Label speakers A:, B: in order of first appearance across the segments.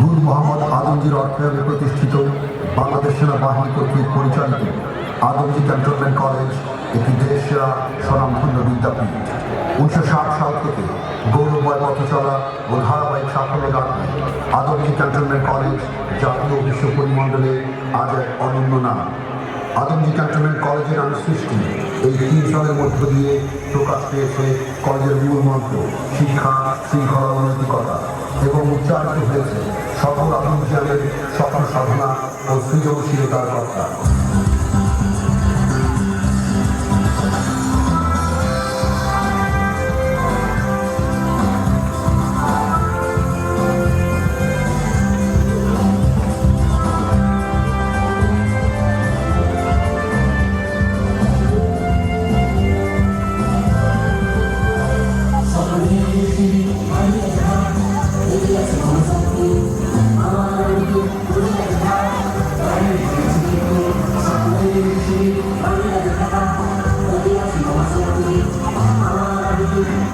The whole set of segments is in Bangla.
A: গুল মোহাম্মদ আদমজির অর্থায়নে প্রতিষ্ঠিত বাংলাদেশ সেনাবাহিনী কর্তৃক পরিচালিত আদমজি ক্যান্টনমেন্ট কলেজ, একটি দেশসেরা স্বনামধন্য বিদ্যাপীঠ। উনিশশো ষাট সাল থেকে গৌরবময় পথ চলা ও ধারাবাহিক সাফল্য গাঁথা আদমজি ক্যান্টনমেন্ট কলেজ জাতীয় বিশ্ব পরিমণ্ডলে আজ এক অনন্য নাম। আদমজি ক্যান্টনমেন্ট কলেজের নামে সৃষ্টি এই তিন সালের মধ্য দিয়ে প্রকাশ পেয়েছে কলেজের মূল মন্ত্র, শিক্ষা, শৃঙ্খলা ও সকল আদমজিয়ানের স্বপ্ন সাধনা ও সৃজনশীলতার কথা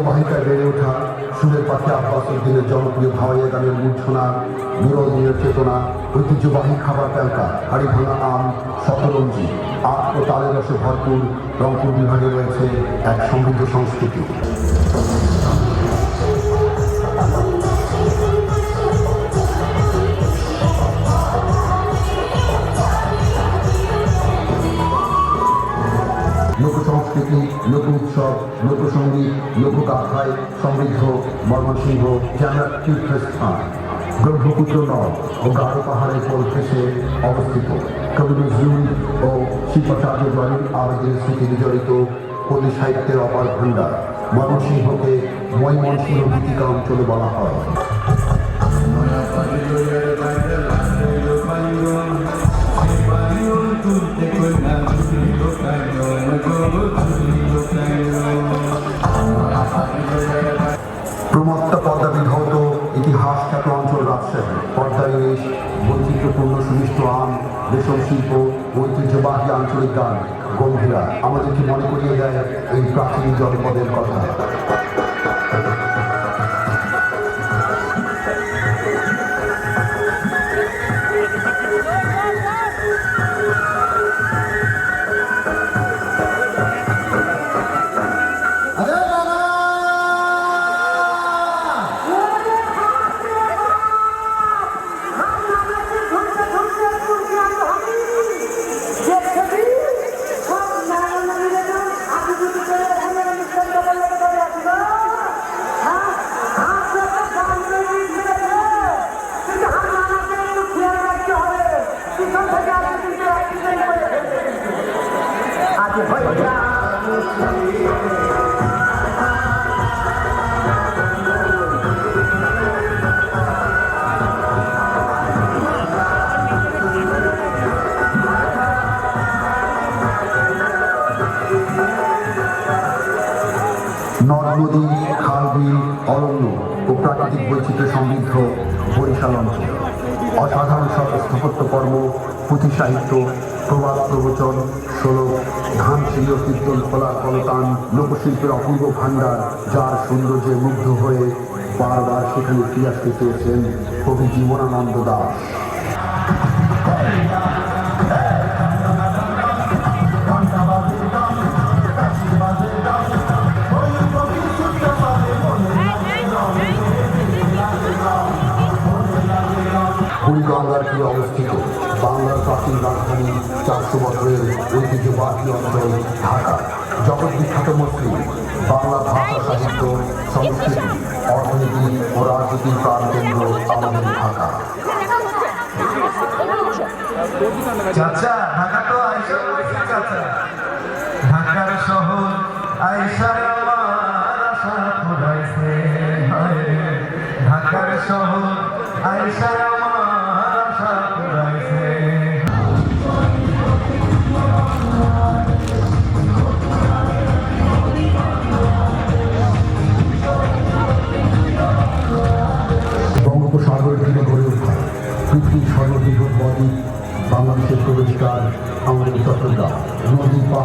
A: তিস্তার বেড়ে ওঠা সুরের পাখি আব্বাস উদ্দিনের জনপ্রিয় ভাওয়াইয়া গানের মূর্ছনা বিরল চেতনা, ঐতিহ্যবাহী খাবার প্যালকা হাড়ি ভাঙা আম, শতরঞ্জি আট ও তালের রসে ভরপুর রংপুর বিভাগে রয়েছে এক সমৃদ্ধ সংস্কৃতি। সংস্কৃতি লোক উৎসব লোকসঙ্গীত লোকগাথায় সমৃদ্ধ ময়মনসিংহ যেন এক তীর্থস্থান। ব্রহ্মপুত্র নদ ও গাঢ় পাহাড়ের ঘেঁষে অবস্থিত। কবি নজরুল ও শিল্পাচার্য বাড়ির আবেগের স্মৃতি বিজড়িত কবি সাহিত্যের অপার ভাণ্ডার। ময়মনসিংহকে ময়মনসিংহ গীতিকা অঞ্চলে বলা হয়। বৈচিত্র্যপূর্ণ সুমিষ্ট আম, রেশম শিল্প, ঐতিহ্যবাহী আঞ্চলিক গান, গম্ভীরা। আমাদেরকে মনে করিয়ে দেয় এই প্রাচীন জনপদের কথা। অরণ্য ও প্রাকৃতিক বৈচিত্র্য সমৃদ্ধ বরিশাল অঞ্চল। অসাধারণ সব স্থাপত্য কর্ম, পুঁথি সাহিত্য, প্রবাদ প্রবচন, শ্লোক, ধান শিলীয় কীর্তন খোলা কলতান, লোকশিল্পের অপূর্ব ভাণ্ডার, যার সৌন্দর্যে মুগ্ধ হয়ে বারবার সেখানে ফিরে আসতে চেয়েছেন কবি জীবনানন্দ দাস। বুড়িগঙ্গার তীরে অবস্থিত, বাংলার প্রাচীন রাজধানী চারশো বছরের ঐতিহ্যবাহী অঞ্চল ঢাকা। জগৎ বিখ্যাত মুসলিম, বাংলা ভাষা সাহিত্য, সংস্কৃতি, অর্থনীতি ও রাজনীতির প্রাণকেন্দ্র আমাদের ঢাকা।
B: ঢাকার শহর আইসা আমার আশা ফুরাইছে হায় রে। ঢাকার শহর আইসা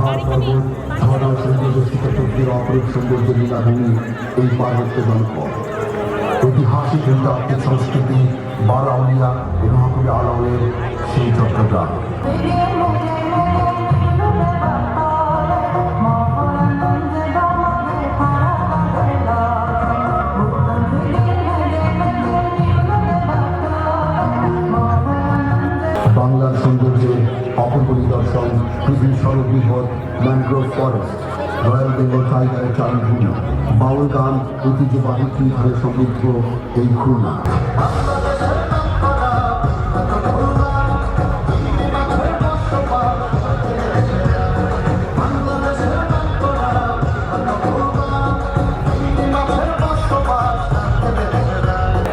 A: পর্বত ঝর্ণা সৌন্দর্যশিত প্রকৃতির অপরূপ সৌন্দর্য লীলাভূমি এই পার্বত্য জনপদ ঐতিহাসিক নৃতাত্ত্বিক সংস্কৃতি বারাউলিয়া এবং আলমের সেই চট্টগ্রাম নিদর্শন পৃথিবীর সর্ববৃহৎ ম্যানগ্রোভ ফরেস্ট রয়্যাল বেঙ্গল টাইগারের চারণভূমি বাউল গান, ঐতিহ্যবাহী ধারে সমৃদ্ধ এই খুলনা?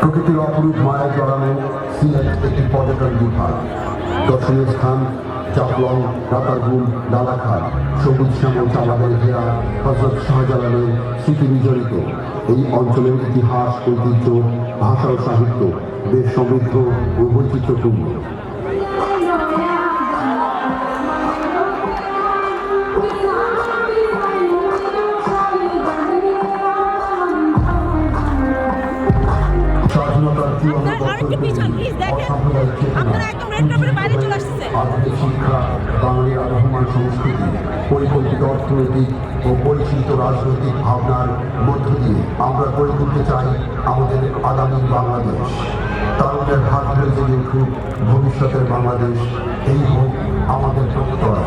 A: প্রকৃতির অপরূপ মায়া জড়ানো সিলেট একটি পর্যটন বিভাগ। দর্শনীয় স্থান চাপলং, রাতারগুল ডালাখাল সবুজ শ্যামল চালাবের ঘেরা হজরত শাহজালালের স্মৃতি বিজড়িত এই অঞ্চলের ইতিহাস, ঐতিহ্য, ভাষা ও সাহিত্য বেশ সমৃদ্ধ ও বৈচিত্র্যপূর্ণ
C: আপনারা একদম red carpet বাইরে চলে আসতেছেন।
A: আধুনিক শিক্ষা বাঙালি আবহমান সংস্কৃতি, পরিকল্পিত অর্থনৈতিক ও পরিচিত রাজনৈতিক ভাবনার মধ্য দিয়ে আমরা গড়ে তুলতে চাই আমাদের আগামী বাংলাদেশ। তারুণের হাত ধরে যদি উঠুক ভবিষ্যতের বাংলাদেশ, এই হোক আমাদের প্রত্যয়।